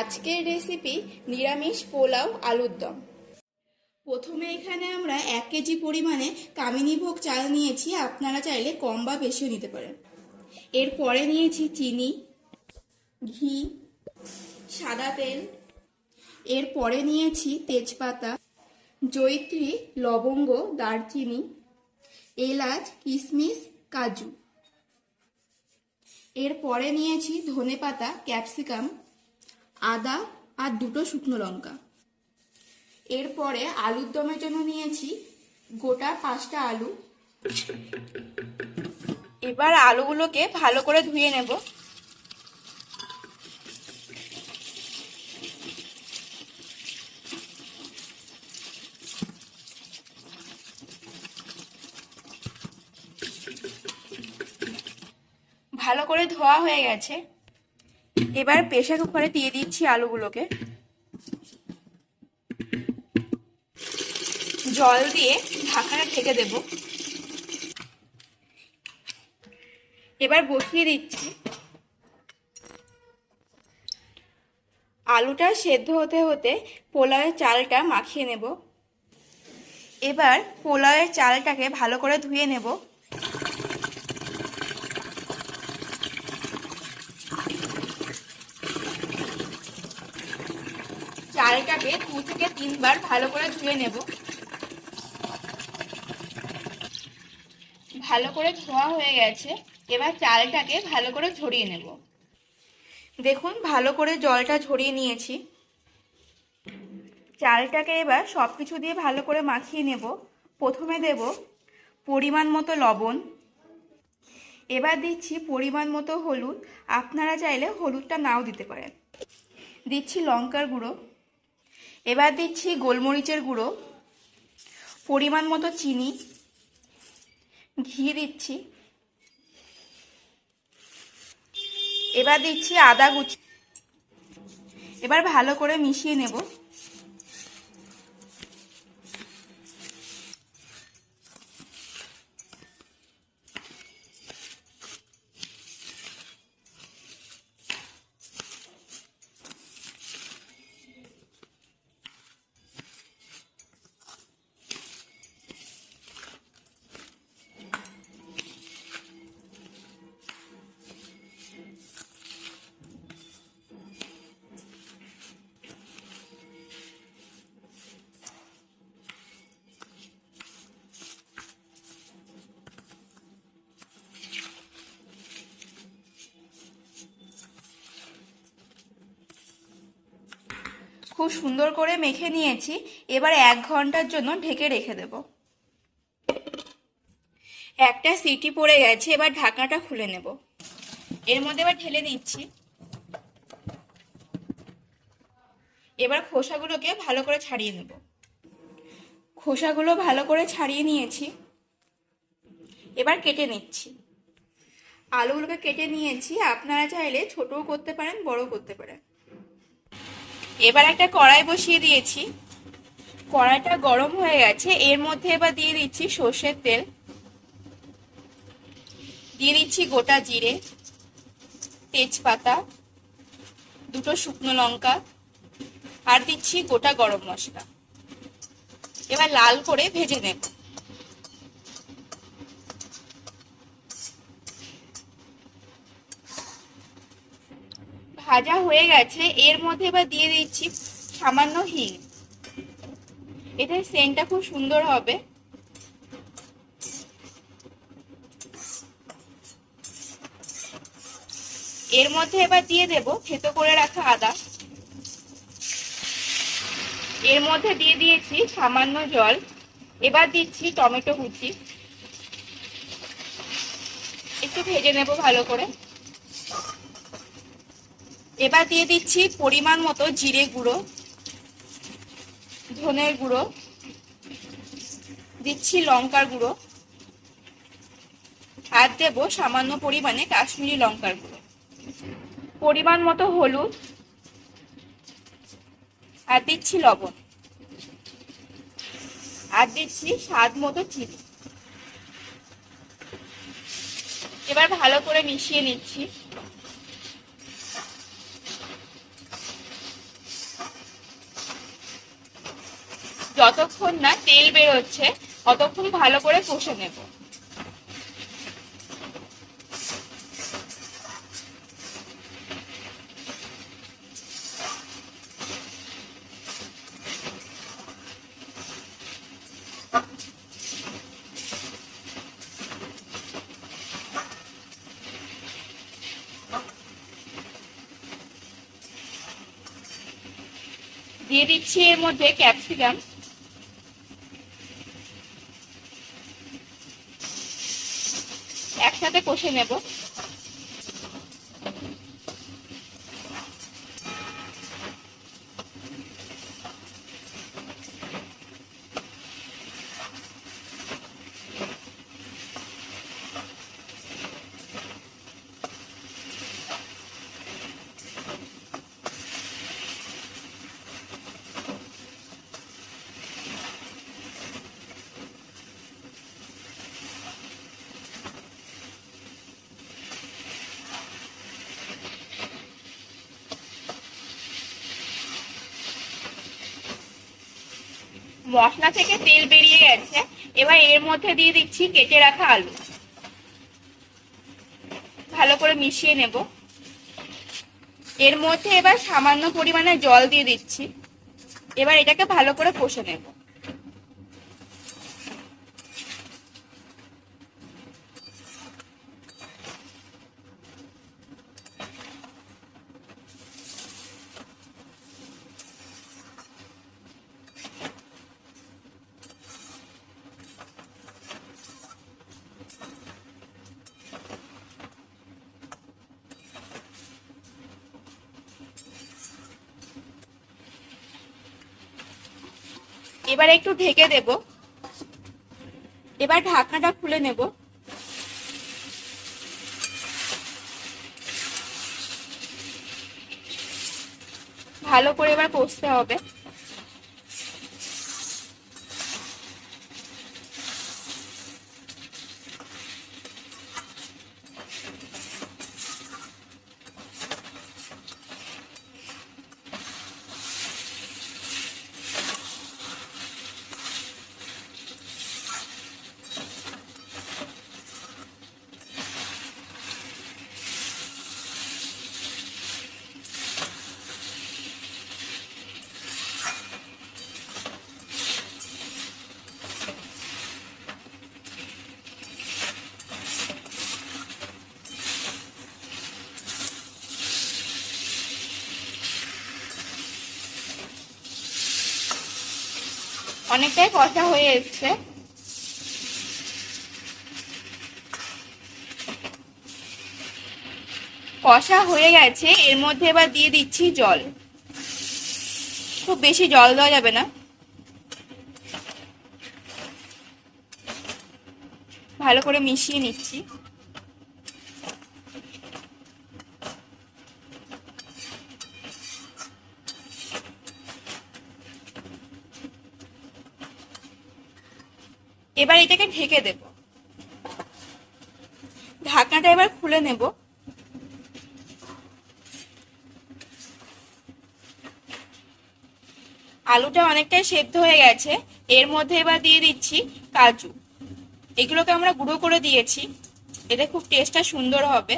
আজকের রেসিপি নিরামিষ পোলাও আলুর দম। প্রথমে এখানে আমরা এক কেজি পরিমাণে কামিনী ভোগ চাল নিয়েছি, আপনারা চাইলে কম বা বেশিও নিতে পারেন। এরপরে নিয়েছি চিনি, ঘি, সাদা তেল। এরপরে নিয়েছি তেজপাতা জৈত্রী লবঙ্গ, দারচিনি, এলাচ কিশমিশ কাজু। এরপরে নিয়েছি ধনেপাতা, ক্যাপসিকাম। আদা আর দুটো শুকনো লঙ্কা। এরপরে আলুর দমের জন্য নিয়েছি গোটা পাঁচটা আলু। এবার আলুগুলোকে ভালো করে ধুয়ে নেব। ভালো করে ধোয়া হয়ে গেছে। এবার প্রেশার কুকারে দিয়ে দিচ্ছি আলুগুলোকে। জল দিয়ে ঢাকাটা ঢেকে দেব। এবার বসিয়ে দিচ্ছি। আলুটা সেদ্ধ হতে হতে পোলাওয়ের চালটা মাখিয়ে নেব। এবার পোলাওয়ের চালটাকে ভালো করে ধুয়ে নেব। চালটাকে দু থেকে তিনবার ভালো করে ধুয়ে নেব। ভালো করে ধোয়া হয়ে গেছে, এবার চালটাকে ভালো করে ঝরিয়ে নেব। দেখুন, ভালো করে জলটা ঝরিয়ে নিয়েছি। চালটাকে এবার সব কিছু দিয়ে ভালো করে মাখিয়ে নেব। প্রথমে দেব পরিমাণ মতো লবণ। এবার দিচ্ছি পরিমাণ মতো হলুদ। আপনারা চাইলে হলুদটা নাও দিতে পারেন। দিচ্ছি লঙ্কার গুঁড়ো। এবার দিচ্ছি গোলমরিচের গুঁড়ো, পরিমাণ মতো চিনি, ঘি দিচ্ছি। এবার দিচ্ছি আদা কুচি। এবার ভালো করে মিশিয়ে নেব। খুব সুন্দর করে মেখে নিয়েছি। এবার এক ঘণ্টার জন্য ঢেকে রেখে দেব। একটা সিটি পড়ে গেছে, এবার ঢাকনাটা খুলে নেব। এর মধ্যে এবার ঢেলে দিচ্ছি। এবার খোসাগুলোকে ভালো করে ছাড়িয়ে নেব। খোসাগুলো ভালো করে ছাড়িয়ে নিয়েছি। এবার কেটে নিচ্ছি। আলুগুলোকে কেটে নিয়েছি। আপনারা চাইলে ছোটও করতে পারেন, বড়ও করতে পারেন। এবার একটা কড়াই বসিয়ে দিয়েছি। কড়াইটা গরম হয়ে গেছে। এর মধ্যে এবার দিয়ে দিচ্ছি সর্ষের তেল। দিয়ে দিচ্ছি গোটা জিরে, তেজপাতা, দুটো শুকনো লঙ্কা, আর দিচ্ছি গোটা গরম মশলা। এবার লাল করে ভেজে নেব। ভাজা হয়ে গেছে, এর মধ্যে এবার দিয়ে দিচ্ছি সামান্য হিং। এটার সেন্টটা খুব সুন্দর হবে। এর মধ্যে এবার দিয়ে দেব থেতো করে রাখা আদা। এর মধ্যে দিয়ে দিয়েছি সামান্য জল। এবার দিচ্ছি টমেটো কুচি। একটু ভেজে নেব ভালো করে। এবার দিয়ে দিচ্ছি পরিমাণ মতো জিরে গুঁড়ো, ধনের গুঁড়ো, দিচ্ছি লঙ্কার গুঁড়ো, আর দেব সামান্য পরিমাণে কাশ্মীরি লঙ্কার গুঁড়ো। পরিমাণ মতো হলুদ, আর দিচ্ছি লবণ, আর দিচ্ছি স্বাদ মতো চিনি। এবার ভালো করে মিশিয়ে নিচ্ছি। যতক্ষণ না তেল বেরোচ্ছে ততক্ষণ ভালো করে কষে নেব। দিয়ে দিচ্ছি এর মধ্যে ক্যাপসিকাম। কষে নেব। মশলা থেকে তেল বেরিয়ে গেছে। এবার এর মধ্যে দিয়ে দিচ্ছি কেটে রাখা আলু। ভালো করে মিশিয়ে নেব। এর মধ্যে এবার সামান্য পরিমাণে জল দিয়ে দিচ্ছি। এবার এটাকে ভালো করে কষে নেব। এবার একটু ঢেকে দেব। এবার ঢাকনাটা খুলে নেব। ভালো করে এবার কষতে হবে। অনেকটাই কষা হয়ে এসছে। কষা হয়ে গেছে, এর মধ্যে এবার দিয়ে দিচ্ছি জল। খুব বেশি জল দেওয়া যাবে না। ভালো করে মিশিয়ে নিচ্ছি। এবার এটাকে ঢেকে দেব। ঢাকনাটা এবার খুলে নেব। আলুটা অনেকটাই সেদ্ধ হয়ে গেছে। এর মধ্যে এবার দিয়ে দিচ্ছি কাজু। এগুলোকে আমরা গুঁড়ো করে দিয়েছি। এতে খুব টেস্টটা সুন্দর হবে।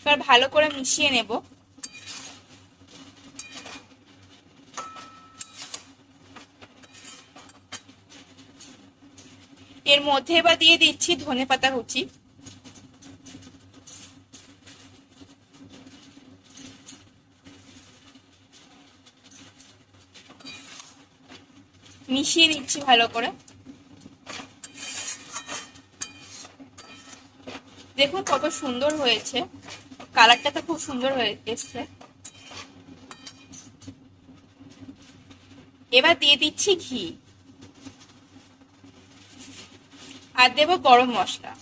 এবার ভালো করে মিশিয়ে নেব। এর মধ্যে এবার দিয়ে দিচ্ছি ধনে পাতা কুচি। মিশিয়ে নিচ্ছি ভালো করে। দেখুন কত সুন্দর হয়েছে। কালারটা তো খুব সুন্দর হয়ে এসছে। এবার দিয়ে দিচ্ছি ঘি। আর দেব গরম মশলা।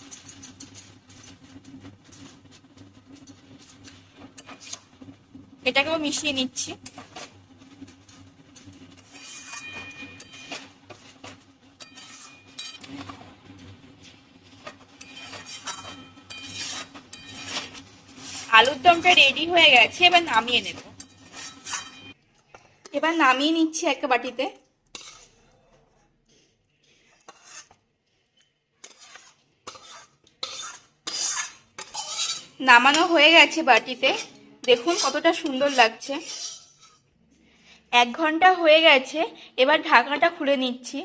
এটাকেও মিশিয়ে নিচ্ছি। আলুর দমটা রেডি হয়ে গেছে, এবার নামিয়ে নেব। এবার নামিয়ে নিচ্ছি একটা বাটিতে। নামানো হয়ে গেছে বাটিতে। দেখুন কতটা সুন্দর লাগছে। এক ঘণ্টা হয়ে গেছে, এবার ঢাকনাটা খুলে নিচ্ছি।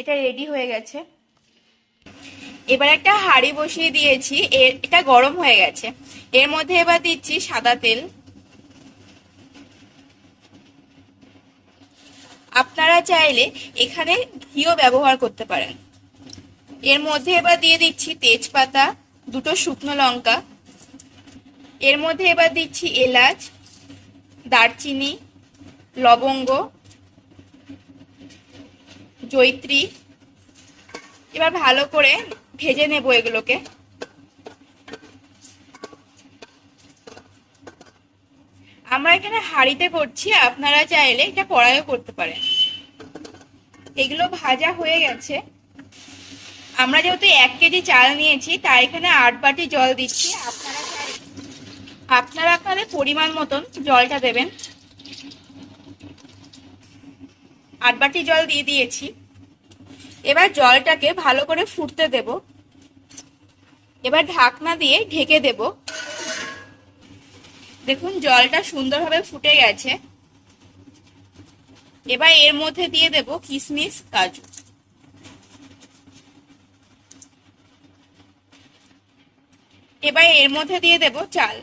এটা রেডি হয়ে গেছে। এবার একটা হাঁড়ি বসিয়ে দিয়েছি এটা গরম হয়ে গেছে। এর মধ্যে এবার দিচ্ছি সাদা তেল। আপনারা চাইলে এখানে ঘিও ব্যবহার করতে পারেন। এর মধ্যে এবার দিয়ে দিচ্ছি তেজপাতা, দুটো শুকনো লঙ্কা। এর মধ্যে এবার দিচ্ছি এলাচ, দারচিনি, লবঙ্গ জৈত্রী এবার ভালো করে ভেজে নেব এগুলোকে। আমরা এখানে হাঁড়িতে করছি, আপনারা চাইলে এটা কড়াইও করতে পারেন। এগুলো ভাজা হয়ে গেছে। আমরা যেহেতু এক কেজি চাল নিয়েছি, তাই এখানে আট বাটি জল দিচ্ছি। আপনারা আপনারা আপনাদের পরিমাণ মতন জলটা দেবেন। আট বাটি জল দিয়ে দিয়েছি। এবার জলটাকে ভালো করে ফুটতে দেব। এবার ঢাকনা দিয়ে ঢেকে দেব। দেখুন, জলটা সুন্দরভাবে ফুটে গেছে। এবার এর মধ্যে দিয়ে দেব কিশমিশ কাজু। এবার এর মধ্যে দিয়ে দেব চাল।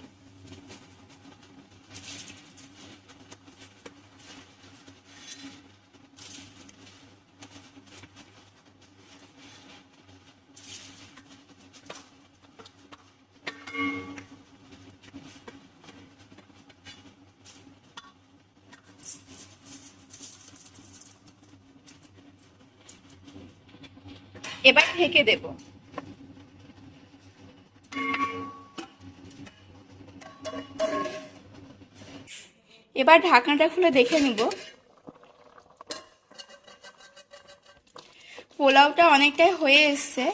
এবার ঢেকে দেব। এবার ঢাকনাটা খুলে দেখে নিব। পোলাওটা অনেকটাই হয়ে এসছে।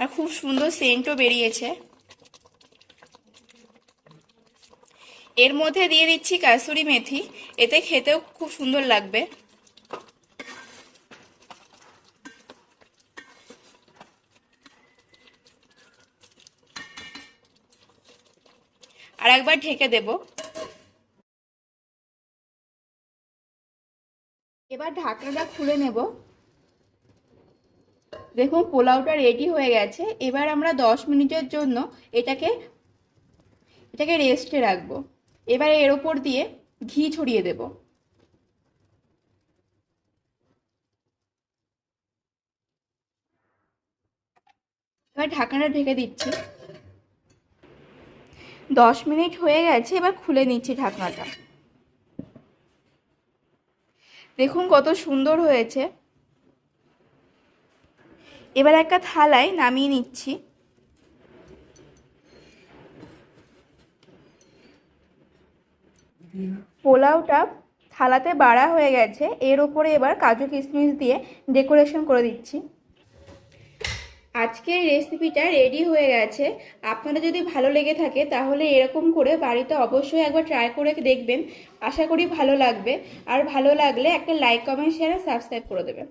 আর খুব সুন্দর সেন্টও বেরিয়েছে। এর মধ্যে দিয়ে দিচ্ছি কাসুরি মেথি, এতে খেতেও খুব সুন্দর লাগবে। আর একবার ঢেকে দেব। এবার ঢাকনাটা খুলে নেব। দেখুন, পোলাওটা রেডি হয়ে গেছে। এবার আমরা দশ মিনিটের জন্য এটাকে এটাকে রেস্টে রাখব। এবার এর ওপর দিয়ে ঘি ছড়িয়ে দেব। এবার ঢাকনাটা ঢেকে দিচ্ছি। দশ মিনিট হয়ে গেছে, এবার খুলে নিচ্ছি ঢাকনাটা। দেখুন কত সুন্দর হয়েছে। এবার একটা থালায় নামিয়ে নিচ্ছি। পোলাওটা থালাতে বাড়া হয়ে গেছে, এর ওপরে এবার কাজু কিশমিশ দিয়ে ডেকোরেশন করে দিচ্ছি। আজকের রেসিপিটা রেডি হয়ে গেছে। আপনারা যদি ভালো লেগে থাকে, তাহলে এরকম করে বাড়িতে অবশ্যই একবার ট্রাই করে দেখবেন। আশা করি ভালো লাগবে। আর ভালো লাগলে একটা লাইক কমেন্ট শেয়ার সাবস্ক্রাইব করে দেবেন।